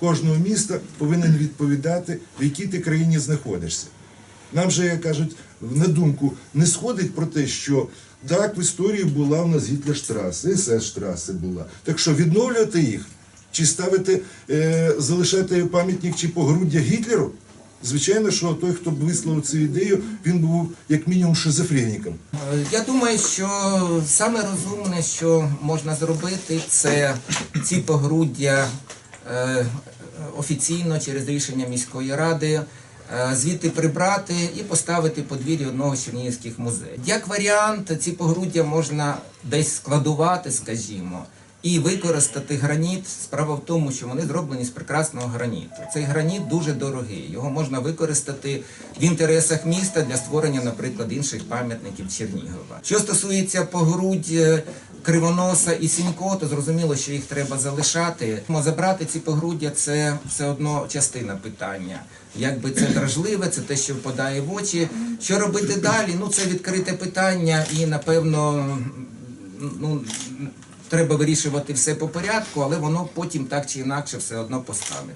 кожного міста повинен відповідати, в якій ти країні знаходишся. Нам же, як кажуть, на думку не сходить про те, що так, в історії була у нас Гітлерштраси, СС-штраси була. Так що відновлювати їх, чи ставити, е, залишати пам'ятник чи погруддя Гітлеру? Звичайно, що той, хто б висловив цю ідею, він був як мінімум шизофреніком. Я думаю, що саме розумне, що можна зробити, це ці погруддя офіційно через рішення міської ради. е, Звідти прибрати і поставити подвір'я одного з чернігівських музеїв. Як варіант, ці погруддя можна десь складувати, скажімо, і використати граніт. Справа в тому, що вони зроблені з прекрасного граніту. Цей граніт дуже дорогий. Його можна використати в інтересах міста для створення, наприклад, інших пам'ятників Чернігова. Що стосується погрудь е, Кривоноса і Сінько, то зрозуміло, що їх треба залишати. Мо Забрати ці погруддя це все одно частина питання. Якби це дражливе, це те, що впадає в очі. Що робити далі? Ну це відкрите питання, і напевно, ну треба вирішувати все по порядку, але воно потім так чи інакше все одно постане.